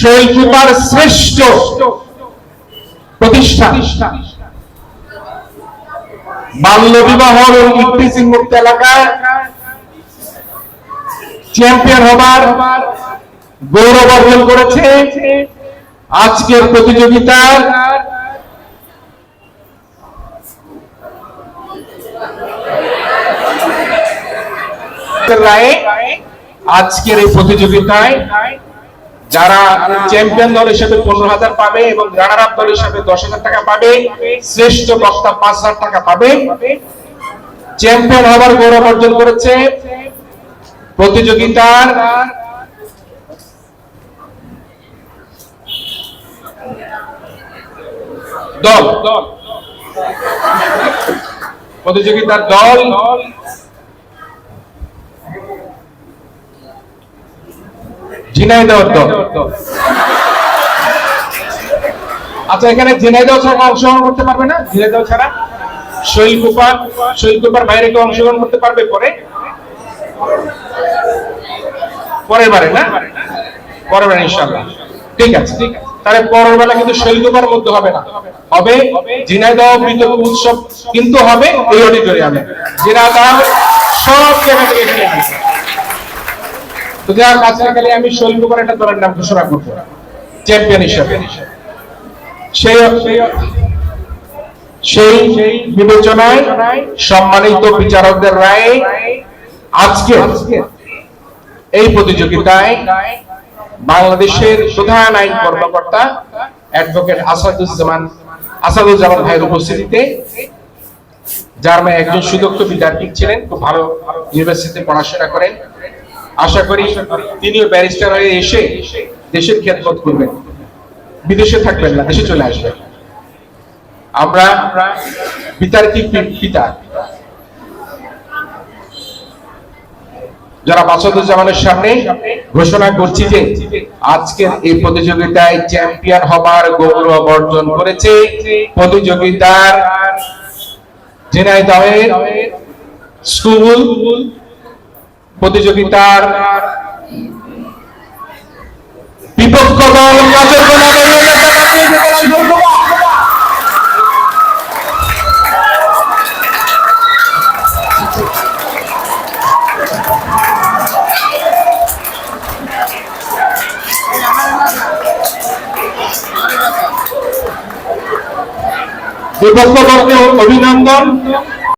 শৈল্পিকার শ্রেষ্ঠ প্রতিষ্ঠান বাল্য বিবাহ মুক্ত এলাকায় চ্যাম্পিয়ন হবার গৌরব অর্জন করেছে। আজকের প্রতিযোগিতার রায়ে আজকের এই প্রতিযোগিতায় যারা চ্যাম্পিয়ন দল হিসেবে পনেরো হাজার পাবে এবং রানার আপ দল হিসেবে দশ হাজার টাকা পাবে, শ্রেষ্ঠ বক্তা পাঁচ হাজার টাকা পাবে। চ্যাম্পিয়ন হবার গৌরব অর্জন করেছে প্রতিযোগিতার দল। প্রতিযোগিতার দল ঝিনাইদহ আচ্ছা এখানে ঝিনাইদহ অংশগ্রহণ করতে পারবে না? ঝিনাইদহ ছাড়া? শৈলকুপা শৈলকুপার বাইরে কেউ অংশগ্রহণ করতে পারবে পরে? পরের বারে, না? পরের বারে, ইনশাআল্লাহ। ঠিক আছে। তাহলে পরের বেলা কিন্তু শৈলকুপার মধ্যে হবে না। হবে ঝিনাইদহ বিদ্যুৎ উৎসব, কিন্তু হবে এই অডিটোরিয়ামে ঝিনাইদহ সব জায়গা থেকে তো যাক আজকে খালি আমি শৈলকুপার একটা দলের নাম ঘোষণা করব। চ্যাম্পিয়ন হিসাবে। সেই সেই বিবেচনায় সম্মানিত বিচারকদের রায়ে আজকে এই প্রতিযোগিতায় বাংলাদেশের প্রধান আইন কর্মকর্তা অ্যাডভোকেট আসাদুজ্জামান আসাদুজ্জামান ভাইয়ের উপস্থিতিতে যার একজন সুদক্ষ বিদ্যার্থী ছিলেন, খুব ভালো ইউনিভার্সিটিতে পড়াশোনা করেন। আশা করি তিনিও ব্যারিস্টার হয়ে এসে দেশের খেদমত করবেন। বিদেশে থাকবেন না, দেশে চলে আসবেন। আমরা বিতার্কিক পিতা। যারা মাসুদুজ্জামানের সামনে ঘোষণা করছি যে আজকের এই প্রতিযোগিতায় চ্যাম্পিয়ন হবার গৌরব অর্জন করেছে প্রতিযোগিতার ঝিনাইদহের স্কুল প্রতিযোগিতার বিপক্ষ দল। বিপক্ষ দলকে অভিনন্দন